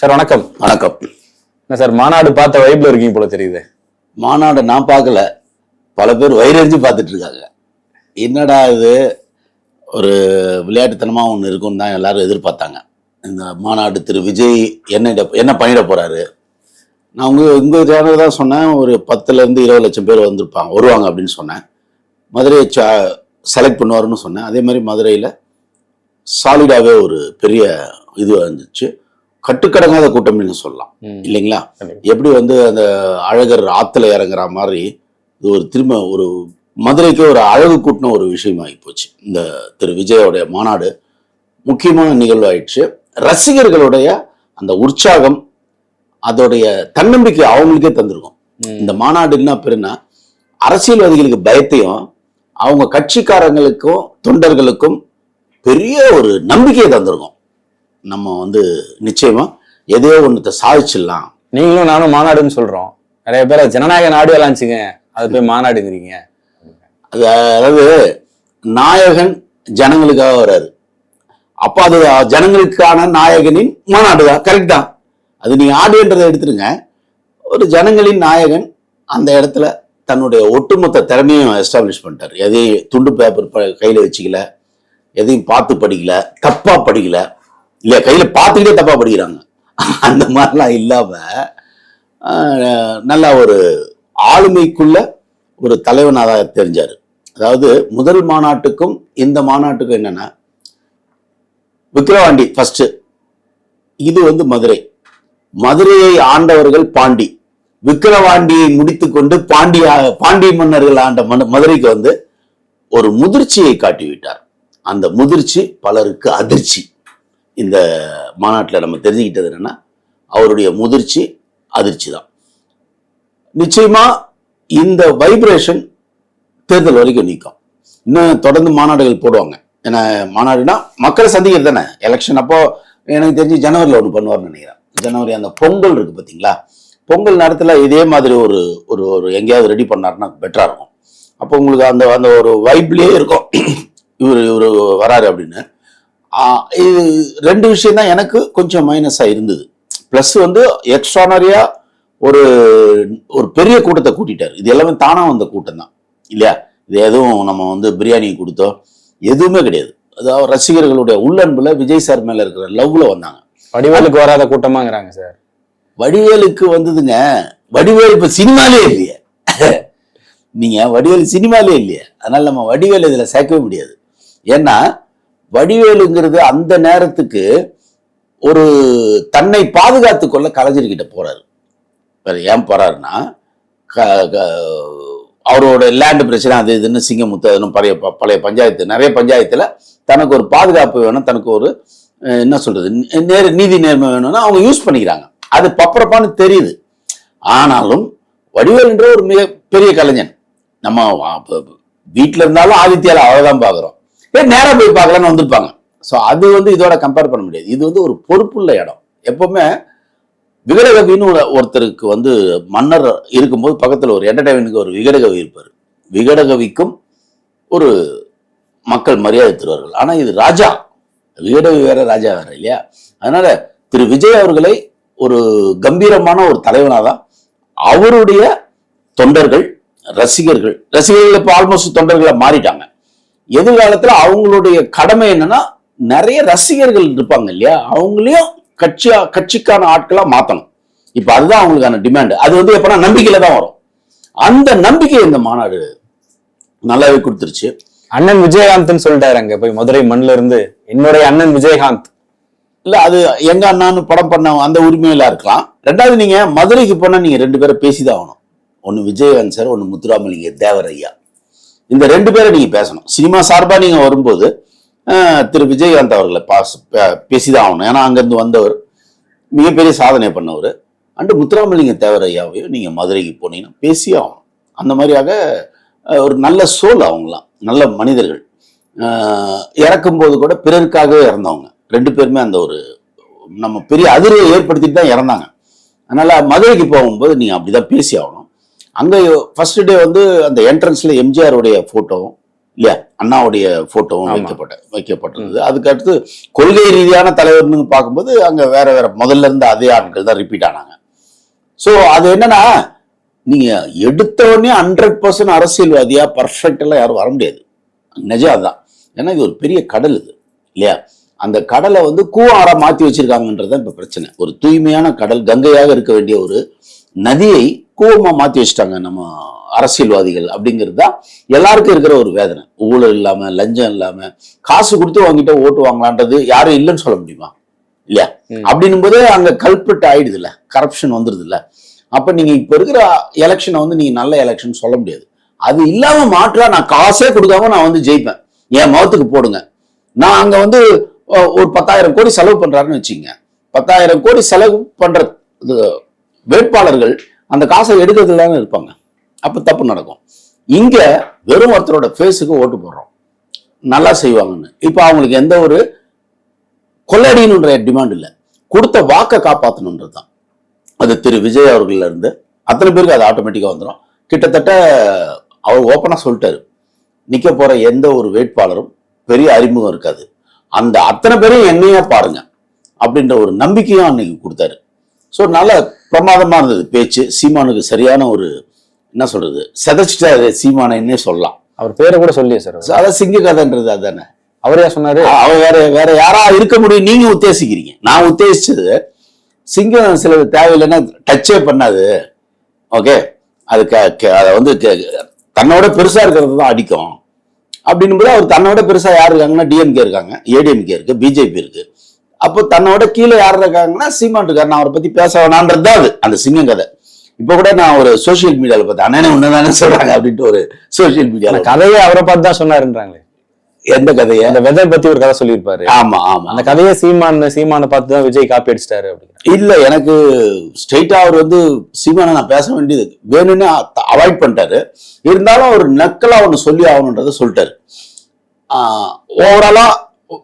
Sir வணக்கம். வணக்கம். என்ன சார் மாநாடு பார்த்த வைப்ல இருக்கீங்க போல தெரியுது. மாநாடு நான் பார்க்கல. பல பேர் வயிறறிஞ்சு பார்த்துட்டு இருக்காங்க. என்னடா இது? ஒரு விளையாட்டுத்தனமாக ஒன்று இருக்கும்னு தான் எல்லாரும் எதிர்பார்த்தாங்க. இந்த மாநாடு திரு விஜய் என்ன என்ன பண்ணிட போறாரு? நான் உங்க உங்க சேனல் தான் சொன்னேன் ஒரு பத்துலேருந்து இருபது லட்சம் பேர் வந்திருப்பாங்க வருவாங்க அப்படின்னு சொன்னேன். மதுரையை செலக்ட் பண்ணுவாருன்னு சொன்னேன். அதே மாதிரி மதுரையில் சாலிடாகவே ஒரு பெரிய இது வந்துச்சு. கட்டுக்கடங்காத கூட்டம்னு சொல்லலாம். இல்லைங்களா. எப்படி வந்து அந்த அழகர் ஆத்துல இறங்குற மாதிரி இது ஒரு திரும்ப ஒரு மதுரைக்கு ஒரு அழகு கூட்டின ஒரு விஷயமாகி போச்சு இந்த திரு விஜயோடைய மாநாடு முக்கியமான நிகழ்வாயிடுச்சு ரசிகர்களுடைய அந்த உற்சாகம் அதோடைய தன்னம்பிக்கை அவங்களுக்கே தந்திருக்கும். இந்த மாநாடு என்ன பெருனா அரசியல்வாதிகளுக்கு பயத்தையும் அவங்க கட்சிக்காரங்களுக்கும் தொண்டர்களுக்கும் பெரிய ஒரு நம்பிக்கையை தந்திருக்கும் நம்ம வந்து நிச்சயமா எதையோ ஒன்றத்தை சாதிச்சிடலாம். நீங்களும் நானும் மாநாடுன்னு சொல்றோம். நிறைய பேர் ஜனநாயக நாடு விளாண்டுச்சுங்க அது போய் மாநாடுங்கிறீங்க அது அதாவது நாயகன் ஜனங்களுக்காக வர்றாரு. அப்ப அது ஜனங்களுக்கான நாயகனின் மாநாடு தான் கரெக்ட் தான். அது நீங்க ஆடியன்றதை எடுத்துருங்க. ஒரு ஜனங்களின் நாயகன் அந்த இடத்துல தன்னுடைய ஒட்டுமொத்த திறமையும் எஸ்டாப்ளிஷ் பண்ணிட்டார். எதையும் துண்டு பேப்பர் கையில வச்சுக்கல. எதையும் பார்த்து படிக்கல. தப்பா படிக்கல. இல்லையா கையில பார்த்துக்கிட்டே தப்பா படிக்கிறாங்க. அந்த மாதிரிலாம் இல்லாம ஆஹ், நல்லா ஒரு ஆளுமைக்குள்ள ஒரு தலைவனாக தெரிஞ்சாரு. அதாவது முதல் மாநாட்டுக்கும் இந்த மாநாட்டுக்கும் என்னன்னா விக்கிரவாண்டி ஃபஸ்ட்டு இது வந்து மதுரை. மதுரையை ஆண்டவர்கள் பாண்டி. விக்கிரவாண்டியை முடித்துக்கொண்டு பாண்டியா பாண்டிய மன்னர்கள் ஆண்ட மன- மதுரைக்கு வந்து ஒரு முதிர்ச்சியை காட்டிவிட்டார். அந்த முதிர்ச்சி பலருக்கு அதிர்ச்சி. இந்த மாநாட்டில் நம்ம தெரிஞ்சுக்கிட்டது என்னென்னா அவருடைய முதிர்ச்சி அதிர்ச்சி தான். நிச்சயமாக இந்த வைப்ரேஷன் தேர்தல் வரைக்கும் நீக்கும். இன்னும் தொடர்ந்து மாநாடுகள் போடுவாங்க. ஏன்னா மாநாடுனா மக்களை சந்திக்கிறது தானே. எலெக்ஷன் அப்போ எனக்கு தெரிஞ்சு ஜனவரியில் ஒன்று பண்ணுவார்னு நினைக்கிறேன். ஜனவரி அந்த பொங்கல் இருக்குது பார்த்தீங்களா பொங்கல் நேரத்தில் இதே மாதிரி ஒரு ஒரு ஒரு எங்கேயாவது ரெடி பண்ணாருன்னா பெட்டராக இருக்கும். அப்போ உங்களுக்கு அந்த அந்த ஒரு வைப்லேயே இருக்கும். இவர் இவர் வராரு அப்படின்னு. இது ரெண்டு விஷயம் தான் எனக்கு கொஞ்சம் மைனஸாக இருந்தது. ப்ளஸ் வந்து எக்ஸ்ட்ரானரியா ஒரு ஒரு பெரிய கூட்டத்தை கூட்டிட்டார். இது எல்லாமே தானா வந்த கூட்டம் தான். இல்லையா? இது எதுவும் நம்ம வந்து பிரியாணி கொடுத்தோம் எதுவுமே கிடையாது. அதாவது ரசிகர்களுடைய உள்ளன்புல விஜய் சார் மேல இருக்கிற லவ்ல வந்தாங்க. வடிவேலுக்கு வராத கூட்டமாங்கிறாங்க சார் வடிவேலுக்கு வந்ததுங்க. வடிவேல் இப்ப சினிமாலே இல்லையே. நீங்க வடிவேல் சினிமாலே இல்லையே. அதனால நம்ம வடிவேல் இதுல சேர்க்கவே முடியாது. ஏன்னா வடிவேலுங்கிறது அந்த நேரத்துக்கு ஒரு தன்னை பாதுகாத்து கொள்ள கலைஞர்கிட்ட போறாரு. வேற ஏன் போறாருன்னா க- க- அவரோட லேண்டு பிரச்சனை அது இதுன்னு சிங்கமுத்து அதுன்னு பழைய ப- பழைய பஞ்சாயத்து நிறைய பஞ்சாயத்தில் தனக்கு ஒரு பாதுகாப்பு வேணும் தனக்கு ஒரு என்ன சொல்றது நேர் நீதி நேர்மை வேணும்னா அவங்க யூஸ் பண்ணிக்கிறாங்க. அது பப்பரப்பான்னு தெரியுது. ஆனாலும் வடிவேல்ன்ற ஒரு மிக பெரிய கலைஞன் நம்ம வீட்டில் இருந்தாலும் ஆதித்யால அவ்வளோதான் பார்க்குறோம் பேர் நேராக போய் பார்க்கலான்னு வந்திருப்பாங்க. ஸோ அது வந்து இதோட கம்பேர் பண்ண முடியாது. இது வந்து ஒரு பொறுப்புள்ள இடம். எப்பவுமே விகடகவின்னு ஒருத்தருக்கு வந்து மன்னர் இருக்கும்போது பக்கத்தில் ஒரு என்டர்டைன்மெண்ட்டுக்கு ஒரு விகடகவி இருப்பார். விகடகவிக்கும் ஒரு மக்கள் மரியாதை தருவார்கள். ஆனால் இது ராஜா. விகடகவி வேற ராஜா வேற இல்லையா? அதனால திரு விஜய் அவர்களை ஒரு கம்பீரமான ஒரு தலைவனாக தான் அவருடைய தொண்டர்கள் ரசிகர்கள் ரசிகர்கள் இப்போ ஆல்மோஸ்ட் தொண்டர்களை மாறிட்டாங்க. எதிர்காலத்துல அவங்களுடைய கடமை என்னன்னா நிறைய ரசிகர்கள் இருப்பாங்க இல்லையா? அவங்களையும் கட்சியா கட்சிக்கான ஆட்களா மாத்தணும். இப்ப அதுதான் அவங்களுக்கான டிமாண்ட் அது வந்து எப்பனா நம்பிக்கையில தான் வரும். அந்த நம்பிக்கை இந்த மாநாடு நல்லாவே கொடுத்துருச்சு. அண்ணன் விஜயகாந்த்னு சொல்லிட்டாரு அங்க போய் மதுரை மண்ணுல இருந்து. என்னுடைய அண்ணன் விஜயகாந்த். இல்ல அது எங்க அண்ணான்னு படம் பண்ண அந்த உரிமையில இருக்கலாம். ரெண்டாவது நீங்க மதுரைக்கு போனா நீங்க ரெண்டு பேரை பேசிதான் ஆகணும். ஒன்னு விஜயகாந்த் சார் ஒன்னு முத்துராமலிங்க தேவர் ஐயா இந்த ரெண்டு பேரை நீங்க பேசணும். சினிமா சார்பா நீங்க வரும்போது திரு விஜயகாந்த் அவர்களை பாஸ் பே- பேசிதான் ஆகணும். ஏன்னா அங்கேருந்து வந்தவர் மிகப்பெரிய சாதனை பண்ணவர். அண்டு முத்துராமலிங்க தேவர் ஐயாவையும் மதுரைக்கு போனீங்கன்னா பேசியே ஆகணும். அந்த மாதிரியாக ஒரு நல்ல சோல் அவங்களாம். நல்ல மனிதர்கள். இறக்கும்போது கூட பிறருக்காகவே இறந்தவங்க. ரெண்டு பேருமே அந்த ஒரு நம்ம பெரிய அதிர்வை ஏற்படுத்திட்டு தான் இறந்தாங்க. அதனால் மதுரைக்கு போகும்போது நீங்கள் அப்படி தான் பேசி ஆகணும். அங்க ஃபர்ஸ்ட் டே வந்து அந்த என்ட்ரன்ஸ்ல எம்ஜிஆருடைய போட்டோவும் இல்லையா? அண்ணாவுடைய போட்டோவும் ஆமா. வைக்கப்பட்ட வைக்கப்பட்டிருந்தது. அதுக்கு அடுத்து கொள்கை ரீதியான தலைவர்னு பார்க்கும்போது அங்க வேற வேற முதல்ல இருந்த அதே ஆட்கள் தான் ரிப்பீட் ஆனாங்க. ஸோ அது என்னன்னா நீங்க எடுத்த உடனே ஹண்ட்ரட் பர்சன்ட் அரசியல்வாதியா பர்ஃபெக்ட் எல்லாம் யாரும் வர முடியாது. நிஜம் அதுதான். ஏன்னா இது ஒரு பெரிய கடல் இது இல்லையா? அந்த கடலை வந்து கூவாரா மாத்தி வச்சிருக்காங்கன்றது தான் இப்ப பிரச்சனை. ஒரு தூய்மையான கடல் கங்கையாக இருக்க வேண்டிய ஒரு நதியை கூவமா மாத்தி வச்சுட்டாங்க நம்ம அரசியல்வாதிகள் அப்படிங்கிறது தான் எல்லாருக்கும் இருக்கிற ஒரு வேதனை. ஊழல் இல்லாம லஞ்சம் இல்லாம காசு கொடுத்து வாங்கிட்ட ஓட்டு வாங்கலான்றது யாரும் இல்லைன்னு சொல்ல முடியுமா? இல்லையா. அப்படின்னும் போதே அங்க கல்பிரிட் ஆயிடுது இல்ல கரப்ஷன் வந்துருது இல்ல அப்ப நீங்க இப்ப இருக்கிற எலெக்ஷனை வந்து நீங்க நல்ல எலெக்ஷன் சொல்ல முடியாது. அது இல்லாம மாற்றா நான் காசே கொடுக்காம நான் வந்து ஜெயிப்பேன். என் முகத்துக்கு போடுங்க. நான் அங்க வந்து ஒரு பத்தாயிரம் கோடி செலவு பண்றாருன்னு வச்சுங்க பத்தாயிரம் கோடி செலவு பண்ற இது வேட்பாளர்கள் அந்த காசை எடுக்கிறதுல தானே இருப்பாங்க. அப்போ தப்பு நடக்கும். இங்கே வெறும் ஒருத்தரோட ஃபேஸுக்கு ஓட்டு போடுறோம். நல்லா செய்வாங்கன்னு. இப்போ அவங்களுக்கு எந்த ஒரு கொள்ளடினுன்ற டிமாண்ட் இல்லை. கொடுத்த வாக்கை காப்பாற்றணுன்றது தான் அது திரு விஜய் அவர்கள்லேருந்து அத்தனை பேருக்கு அது ஆட்டோமேட்டிக்காக வந்துடும் கிட்டத்தட்ட அவர் ஓப்பனாக சொல்லிட்டாரு. நிற்க போகிற எந்த ஒரு வேட்பாளரும் பெரிய அறிமுகம் இருக்காது. அந்த அத்தனை பேரையும் என்னையா பாருங்க. அப்படின்ற ஒரு நம்பிக்கையும் அன்னைக்கு கொடுத்தாரு. ஸோ நல்ல பிரமாதமா இருந்தது பேச்சு. சீமானுக்கு சரியான ஒரு என்ன சொல்றது செதைச்சிட்டாரு சீமானன்னே சொல்லலாம். அவர் பேரை கூட சொல்லியே சார் அவர். அதான் சிங்க கதைன்றது அதானே அவரே சொன்னாரு. அவ வேற வேற யாரா இருக்க முடியும் நீங்க உத்தேசிக்கிறீங்க. நான் உத்தேசிச்சது சிங்கம் சிலது தேவையில்லைன்னா டச்சே பண்ணாது. ஓகே? அது அதை வந்து தன்னோட பெருசா இருக்கிறது தான் அடிக்கும். அப்படின்னும் போது அவர் தன்னோட பெருசா யார் இருக்காங்கன்னா டிஎம்கே இருக்காங்க. ஏடிஎம்கே இருக்கு பிஜேபி இருக்கு. அப்போ தன்னோட கீழே யார் இருக்காங்கன்னா சீமான் இருக்காரு நான் அவரை பத்தி பேச வேணான்றது தான் அது. அந்த சிங்கம் கதை. இப்போ கூட நான் ஒரு சோஷியல் மீடியால பார்த்தேன். அண்ணனே ஒண்ணுதானே சொல்றாங்க அப்படின்ட்டு ஒரு சோஷியல் அந்த மீடியால கதையை அவரை பார்த்து தான் சொன்னாருன்றாங்களே. எந்த கதையை? அந்த வெதர் பத்தி ஒரு கதை சொல்லியிருப்பாரு. ஆமா ஆமா. அந்த கதையை சீமான் சீமானை பார்த்து தான் விஜய் காப்பி அடிச்சிட்டாரு அப்படின்னு. இல்ல எனக்கு ஸ்ட்ரெயிட்டா அவர் வந்து சீமானை நான் பேச வேண்டியது வேணும்னு அவாய்ட் பண்ணிட்டாரு. இருந்தாலும் அவர் நக்கலா ஒண்ணு சொல்லி ஆகணுன்றதை சொல்லிட்டாரு. ஓவராலா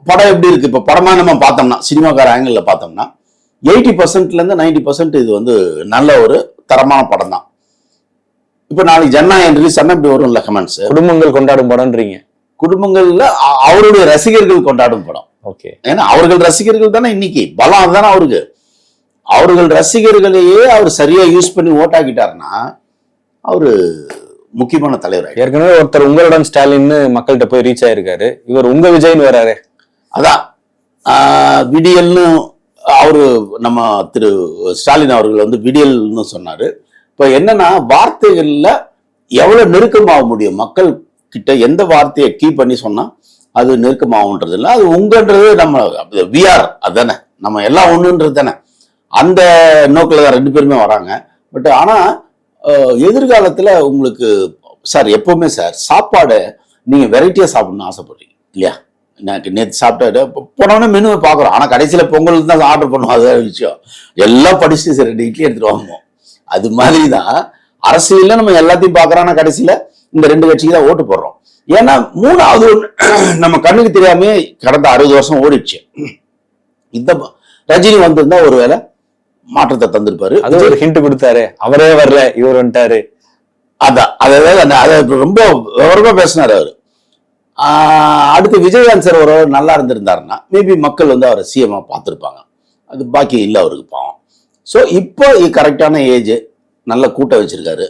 படம் எப்படி இருக்கு? இப்ப படமா நம்ம பார்த்தோம்னா சினிமாக்கார ஆங்கிள் பார்த்தோம்னா எயிட்டி பர்சன்ட்ல இருந்து நைன்டி பர்சன்ட் இது வந்து நல்ல ஒரு தரமான படம் தான். இப்ப நாளைக்கு ஜனநாயகம் ரிலீஸ் ஆனா இப்படி வரும்ல கமெண்ட்ஸ் குடும்பங்கள் கொண்டாடும் படம்ன்றீங்க. குடும்பங்கள்ல அவருடைய ரசிகர்கள் கொண்டாடும் படம். ஓகே. ஏன்னா அவர்கள் ரசிகர்கள் தானே இன்னைக்கு? பலம் அதுதானே அவருக்கு. அவர்கள் ரசிகர்களையே அவர் சரியா யூஸ் பண்ணி ஓட்டாக்கிட்டாருன்னா அவரு முக்கியமான தலைவர். ஏற்கனவே ஒருத்தர் உங்களுடன் ஸ்டாலின்னு மக்கள்கிட்ட போய் ரீச் ஆயிருக்காரு. இவர் உங்க விஜய்னு வராரு. அதான். விடியல்னு அவரு நம்ம திரு ஸ்டாலின் அவர்கள் வந்து விடியல்னு சொன்னாரு. இப்போ என்னன்னா வார்த்தைகளில் எவ்வளோ நெருக்கமாக முடியும்? மக்கள் கிட்ட எந்த வார்த்தையை கீ பண்ணி சொன்னா அது நெருக்கமாகுன்றது இல்லை அது உங்கன்றது நம்ம விஆர் அதானே. நம்ம எல்லாம் ஒன்றுன்றது தானே. அந்த நோக்கில் தான் ரெண்டு பேருமே வராங்க. பட் ஆனால் எதிர்காலத்தில் உங்களுக்கு சார் எப்போவுமே சார் சாப்பாடை நீங்கள் வெரைட்டியாக சாப்பிடணும்னு ஆசைப்படுறீங்க இல்லையா? எனக்கு நேற்று சாப்பிட்டாரு போனோடனே மெனுவை பார்க்குறோம். ஆனால் கடைசியில் பொங்கல் தான் ஆர்டர் பண்ணுவோம். அது வேற விஷயம். எல்லாம் படிச்சுட்டு சரி ரெண்டு இட்லி எடுத்துட்டு வாங்குவோம். அது மாதிரி தான் அரசியல்ல நம்ம எல்லாத்தையும் பார்க்குறோம். ஆனால் கடைசியில் இந்த ரெண்டு கட்சிக்கு தான் ஓட்டு போடுறோம். ஏன்னா மூணாவது நம்ம கண்ணுக்கு தெரியாமே கடந்த அறுபது வருஷம் ஓடிடுச்சு. இந்த ரஜினி வந்திருந்தா ஒருவேளை மாற்றத்தை தந்திருப்பாரு. அது ஒரு ஹிண்ட் கொடுத்தாரு. அவரே வரல இவர் வந்துட்டாரு. அதான். அதாவது அந்த அதை ரொம்ப விவரமா பேசினார் அவர். அடுத்து விஜயகாந்த் சார் ஒரு நல்லா இருந்திருந்தாருன்னா மேபி மக்கள் வந்து அவரை சிஎம்மா பார்த்துருப்பாங்க. அது பாக்கி இல்லை அவருக்கு பாவம். ஸோ இப்போ கரெக்டான ஏஜ் நல்ல கூட்டம் வச்சிருக்காரு.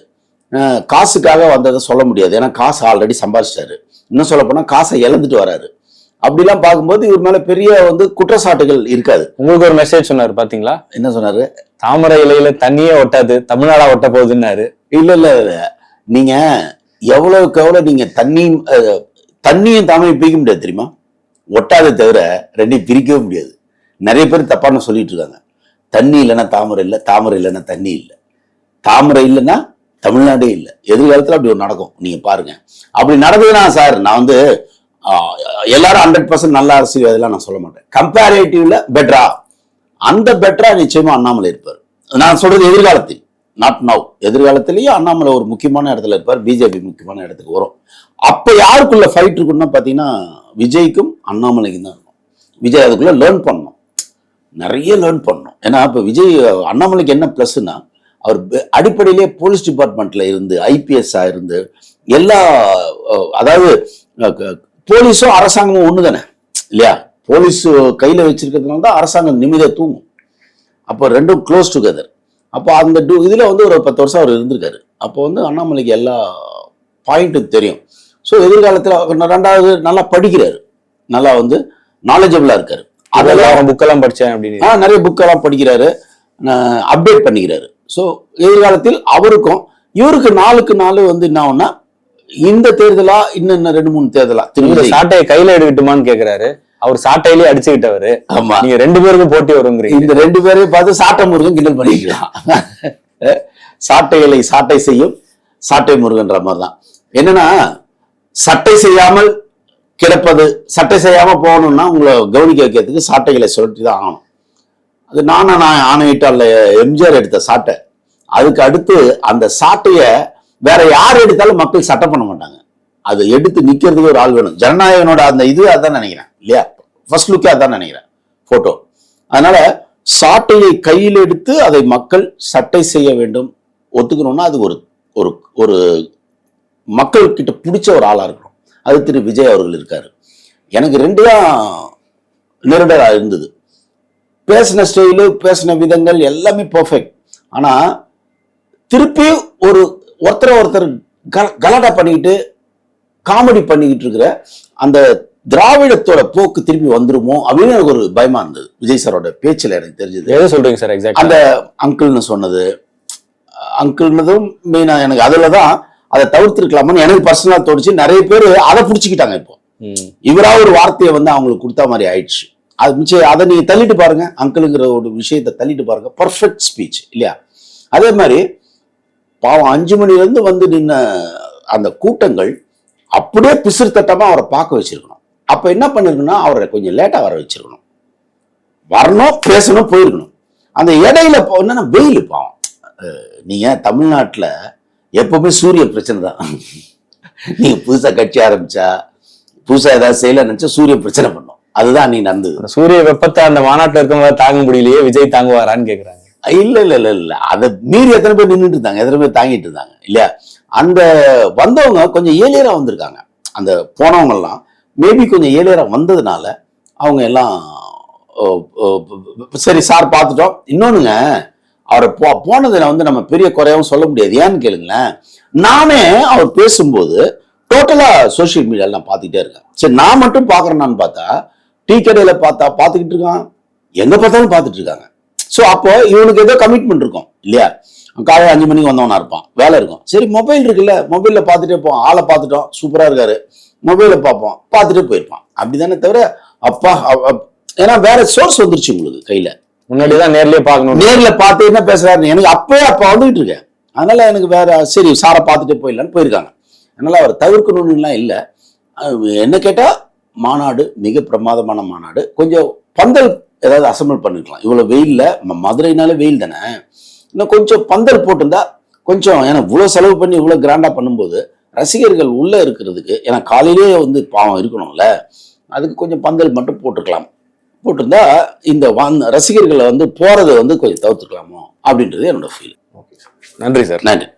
காசுக்காக வந்ததை சொல்ல முடியாது. ஏன்னா காசு ஆல்ரெடி சம்பாதிச்சிட்டாரு இன்னும் சொல்ல போனா காசை இழந்துட்டு வராரு. அப்படிலாம் பார்க்கும்போது இவர் மேல பெரிய வந்து குற்றச்சாட்டுகள் இருக்காது. உங்களுக்கு ஒரு மெசேஜ் சொன்னாரு பாத்தீங்களா? என்ன சொன்னாரு? தாமரை இலையில தண்ணியே ஒட்டாது தமிழ்நாடா ஒட்ட போகுதுன்னாரு. இல்ல இல்ல இல்ல. நீங்க எவ்வளவுக்கு எவ்வளவு நீங்க தண்ணி தண்ணியும் தாமையும் பிரிக்க முடியாது தெரியுமா? ஒட்டாத தவிர ரெண்டையும் பிரிக்கவே முடியாது. நிறைய பேர் தப்பான சொல்லிட்டு இருக்காங்க. தண்ணி இல்லைன்னா தாமரை இல்லை தாமரை இல்லைன்னா தண்ணி இல்லை. தாமரை இல்லைன்னா தமிழ்நாடே இல்லை. எதிர்காலத்துல அப்படி ஒரு நடக்கும். நீங்க பாருங்க. அப்படி நடந்ததுன்னா சார் நான் வந்து எல்லாரும் ஹண்ட்ரட் பர்சன்ட் நல்ல அரசியல் நான் சொல்ல மாட்டேன். கம்பேரேட்டிவ்ல பெட்டரா அந்த பெட்டரா நிச்சயமா அண்ணாமலை இருப்பார். நான் சொல்றது எதிர்காலத்தில் நாட் நவ் எதிர்காலத்திலேயே அண்ணாமலை ஒரு முக்கியமான இடத்துல இருப்பார். பிஜேபி முக்கியமான இடத்துக்கு வரும். அப்போ யாருக்குள்ள ஃபைட் இருக்குன்னா பார்த்தீங்கன்னா விஜய்க்கும் அண்ணாமலைக்கும் தான் இருக்கும். விஜய் அதுக்குள்ள லேர்ன் பண்ணணும். நிறைய லேர்ன் பண்ணணும். ஏன்னா இப்போ விஜய் அண்ணாமலைக்கு என்ன ப்ளஸ்னா அவர் அடிப்படையிலே போலீஸ் டிபார்ட்மெண்ட்ல இருந்து ஐபிஎஸ்ஸாக இருந்து எல்லா அதாவது க- போலீஸும் அரசாங்கமும் ஒன்று தானே இல்லையா? போலீஸ் கையில் வச்சிருக்கிறதுனால தான் அரசாங்கம் நிம்மதியாக தூங்கும். அப்போ ரெண்டும் க்ளோஸ் டுகெதர் அப்போ அந்த டூ இதில் வந்து ஒரு பத்து வருஷம் அவர் இருந்திருக்காரு. அப்போ வந்து அண்ணாமலைக்கு எல்லா பாயிண்ட்டும் தெரியும். ஸோ எதிர்காலத்தில் ரெண்டாவது நல்லா படிக்கிறாரு. நல்லா வந்து நாலேஜபிளாக இருக்காரு. அதெல்லாம் புக்கெல்லாம் படிச்சேன் அப்படின்னு. ஆ நிறைய புக்கெல்லாம் படிக்கிறாரு. அப்டேட் பண்ணிக்கிறாரு. ஸோ எதிர்காலத்தில் அவருக்கும் இவருக்கு நாளுக்கு நாள் வந்து என்ன ஆகும்னா இந்த தேர்தலா இன்னும் ரெண்டு மூணு தேர்தலா திரும்ப சாட்டையை கையில எடுக்கட்டுமான்னு கேக்குறாரு. அவர் சாட்டையிலேயே அடிச்சுக்கிட்டவரு. ஆமா. நீங்க ரெண்டு பேருக்கும் போட்டி வருங்கிறீங்க. இந்த ரெண்டு பேரையும் பார்த்து சாட்டை முருகன் கிண்டல் பண்ணிக்கலாம். சாட்டைகளை சாட்டை செய்யும் சாட்டை முருகன்ற மாதிரி தான் என்னன்னா சட்டை செய்யாமல் கிடப்பது சட்டை செய்யாமல் போகணும்னா உங்களை கவனிக்க வைக்கிறதுக்கு சாட்டைகளை சுழற்றி தான் ஆகணும். அது நானும் நான் ஆணையிட்டால எம்ஜிஆர் எடுத்த சாட்டை. அதுக்கு அடுத்து அந்த சாட்டையை வேற யார் எடுத்தாலும் மக்கள் சட்டை பண்ண மாட்டாங்க. அதை எடுத்து நிற்கிறதுக்கு ஒரு ஆள் வேணும். ஜனநாயகனோட அந்த இது அதான் நினைக்கிறேன். இல்லையா? ஃபர்ஸ்ட் லுக்கே அதான் நினைக்கிறேன். ஃபோட்டோ அதனால சாட்டையை கையில் எடுத்து அதை மக்கள் சட்டை செய்ய வேண்டும். ஒத்துக்கணும்னா அது ஒரு ஒரு ஒரு மக்கள் கிட்ட பிடிச்ச ஒரு ஆளா இருக்கணும் அது திரு விஜய் அவர்கள் இருக்காரு. எனக்கு ரெண்டு தான் இருந்தது. பேசின ஸ்டைலு பேசின விதங்கள் எல்லாமே பெர்ஃபெக்ட் ஆனா திருப்பி ஒரு ஒருத்தரை ஒருத்தர் கல- கலாட்டா பண்ணிக்கிட்டு காமெடி பண்ணிக்கிட்டு இருக்கிற அந்த திராவிடத்தோட போக்கு திருப்பி வந்துருமோ அப்படின்னு எனக்கு ஒரு பயமா இருந்தது. விஜய் சாரோட பேச்சுல எனக்கு தெரிஞ்சது. எதை சொல்றீங்க சார் எக்ஸாக்ட் அந்த அங்கிள்னு சொன்னது அங்கிள்னதும் மெயினா எனக்கு அதுல தான் அதை தவிர்த்திருக்கலாமான்னு எனக்கு பர்சனலா தோணுச்சு. நிறைய பேர் அதை பிடிச்சிக்கிட்டாங்க இப்போ. இவரா ஒரு வார்த்தையை வந்து அவங்களுக்கு கொடுத்த மாதிரி ஆயிடுச்சு. அது மிச்சம் அதை நீங்க தள்ளிட்டு பாருங்க. அங்கிளுங்கிற ஒரு விஷயத்தை தள்ளிட்டு பாருங்க. பர்ஃபெக்ட் ஸ்பீச் இல்லையா? அதே மாதிரி பாவம் அஞ்சு மணில இருந்து வந்து நின்ன அந்த கூட்டங்கள் அப்படியே பிசிறு தட்டமா அவரை பார்க்க வச்சிருக்கணும். அப்ப என்ன பண்ணிருக்கணும்னா அவரை கொஞ்சம் லேட்டா வர வச்சிருக்கணும். வரணும் பேசணும் போயிருக்கணும். அந்த இடையில என்னன்னா வெயில் பாவம். அஹ் நீங்க தமிழ்நாட்டுல எப்பவுமே சூரிய பிரச்சனை தான். நீங்க புதுசா கட்சி ஆரம்பிச்சா புதுசா ஏதாவது செய்யல நினைச்சா சூரிய பிரச்சனை பண்ணும். அதுதான் நீ நடந்தது சூரிய வெப்பத்தை அந்த மாநாட்டுல இருக்கவங்க தாங்க முடியலையே விஜய் தாங்குவாரான்னு கேக்குறாங்க. இல்ல இல்ல இல்ல இல்ல. அதை மீறி எத்தனை பேர் நின்றுட்டு இருந்தாங்க எத்தனை பேர் தாங்கிட்டு இருந்தாங்க இல்லையா? அந்த வந்தவங்க கொஞ்சம் ஏலியரா வந்திருக்காங்க. அந்த போனவங்க எல்லாம் மேபி கொஞ்சம் ஏலியரா வந்ததுனால அவங்க எல்லாம் சரி சார் பார்த்துட்டோம். இன்னொன்னுங்க அவரை போ போனதில் வந்து நம்ம பெரிய குறையாகவும் சொல்ல முடியாது. ஏன்னு கேளுங்களேன் நானே அவர் பேசும்போது டோட்டலாக சோஷியல் மீடியாவில் நான் பார்த்துக்கிட்டே இருக்கேன். சரி நான் மட்டும் பார்க்குறேன்னு பார்த்தா டீ கடையில் பார்த்தா பார்த்துக்கிட்டு இருக்கான். எங்கே பார்த்தாலும் பார்த்துட்டு இருக்காங்க. ஸோ அப்போ இவனுக்கு ஏதோ கமிட்மெண்ட் இருக்கும் இல்லையா? காலையில் அஞ்சு மணிக்கு வந்தவனா இருப்பான் வேலை இருக்கும். சரி மொபைல் இருக்குல்ல மொபைலில் பார்த்துட்டே போவோம் ஆளை பார்த்துட்டோம் சூப்பராக இருக்காரு. மொபைலில் பார்ப்போம் பார்த்துட்டே போயிருப்பான். அப்படி தானே தவிர அப்பா ஏன்னா வேற சோர்ஸ் வந்துருச்சு உங்களுக்கு கையில். முன்னாடி தான் நேர்லயே பார்க்கணும் நேர்ல பார்த்து என்ன பேசுறாரு எனக்கு அப்பவே அப்ப வந்துகிட்டு இருக்கேன். அதனால எனக்கு வேற சரி சாரை பார்த்துட்டு போயிடலான்னு போயிருக்காங்க. அதனால அவர் தவிர்க்கணும்னுலாம் இல்லை. என்ன கேட்டா மாநாடு மிக பிரமாதமான மாநாடு. கொஞ்சம் பந்தல் ஏதாவது அசம்பிள் பண்ணிருக்கலாம். இவ்வளவு வெயில்ல மதுரைனால மதுரைனாலே வெயில் தானே. இன்னும் கொஞ்சம் பந்தல் போட்டிருந்தா கொஞ்சம் ஏன்னா இவ்வளவு செலவு பண்ணி இவ்வளவு கிராண்டா பண்ணும்போது ரசிகர்கள் உள்ள இருக்கிறதுக்கு ஏன்னா காலையிலேயே வந்து பாவம் இருக்கணும்ல. அதுக்கு கொஞ்சம் பந்தல் மட்டும் போட்டுக்கலாம் போட்டிருந்தா இந்த வான் ரசிகர்களை வந்து போறதை வந்து கொஞ்சம் தவிர்த்துக்கலாமோ அப்படின்றது என்னோட ஃபீல் நன்றி சார் நன்றி.